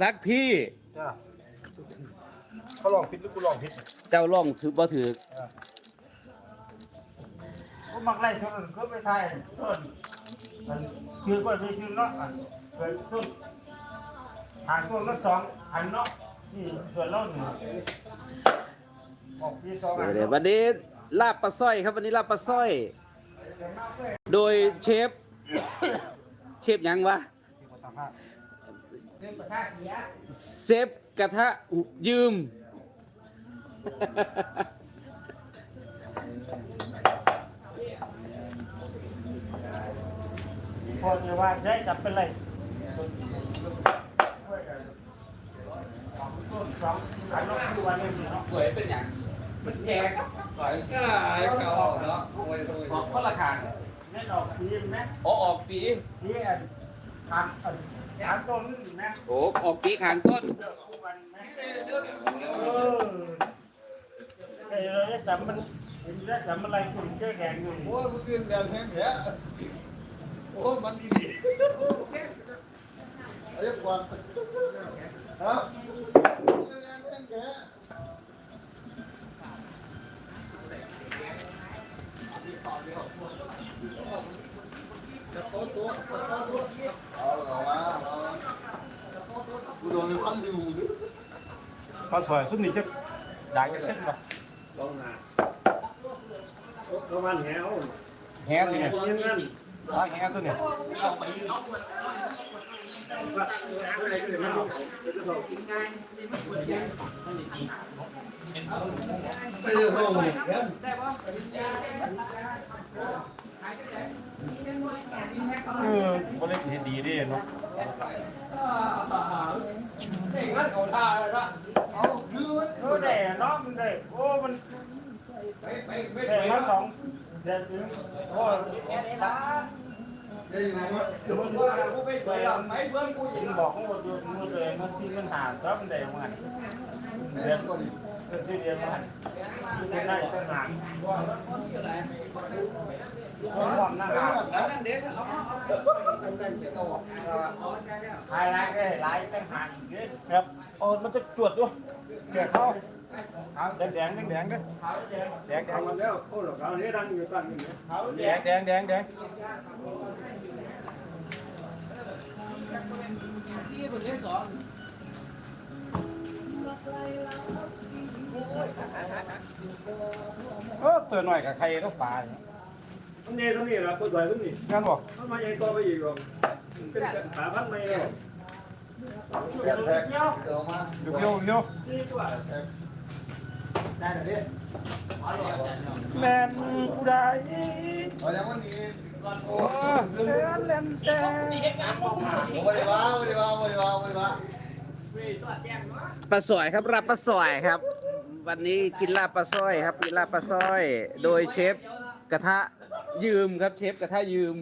รักพี่ จ้าเขาลองผิดหรือกูลองผิดเจ้าล่องถือบ่ถือกูมักไล่ชนก็ไปไทยต้นมันคือว่ามีชื่อเนาะอะเกิดต้นทางต้นละสองอันเนาะนี่ส่วนเล่าหนึ่งออกปีสองอันเดี๋ยวเนาะวันนี้ลาบปลาสร้อยครับวันนี้ลาบปลาสร้อย โดยเชฟ เชฟหยังวะ เป็นประธานเสียเซฟกระทะยืม พอจะว่าได้จับเป็นไรต้นสองอันเนาะคือวันนี้เนาะสวยเป็นอย่างมันแพงก่อยก็ไอ้เก่าเนาะโอ้ยโอ้ยออกข้อละขางแม่นออกปีนไหมอ๋อออกปีนี่อัน ทางอันทางต้นนี่นะโอ้ออกปีขางต้นเลือกคู่กันไหมเออไอ้เลยสามมันเห็นแล้วสามอะไรคุณเจ๊แกงอยู่โอ้ยกูขึ้นแบบแห้งแผลโอ้มันดีดีไอ้กวาฮะ แห้งแผลเอาเอามาเอากูโดนพันอยู่ดิข้าวซอยสุดนี้จะด่างจะเส้นป่ะประมาณแหวแฮตัวเนี่ยยังงั้นด่างแฮตัวเนี่ยไม่ได้เข้าหมู่กันเออบ่เล่นเห็นดีดิเนาะเอาคือว่าเออได้เนาะมันได้โอ้มันได้มาสองเดือนถึงโอ้ละได้อยู่มั้ยกินบอกของคนอยู่มือตัวเองมันซีมันหาแล้วมันได้มาเดือนก็ที่เดือนมาจะได้ตั้งนาน ความน่ารักหายไรก็หลายตั้งหานครับโอ้มันจะจวดด้วยแกเข้าแดงแดงแดงแดงแดงแดงทำมาแล้วโอ้หลอกเราเนี่ยดังอยู่ตั้งอยู่เนี่ยแดงแดงแดงแดงเออตัวหน่อยกับใครต้องปลาเนี่ย ต้องเนี่ยต้องนี่ละคนสวยต้องนี่งั้นบอกทำไมยังต่อไปอีกหรอเป็นขาพันไม่หรอแก้แพ้เดี๋ยวมาเดี๋ยวเดี๋ยวเดี๋ยวสี่ตัวได้เดี๋ยวแม่นกูได้เอาอย่างวันนี้โอ้เล่นเล่นแต่โหไม่ได้ว่าไม่ได้ว่าไม่ได้ว่าไม่ได้ว่าปลาสอยครับลาบปลาสอยครับ วันนี้กินลาบปลาสร้อยครับกินลาบปลาสร้อย โดยเชฟกระทะ ยืมครับเชฟกระทะยืม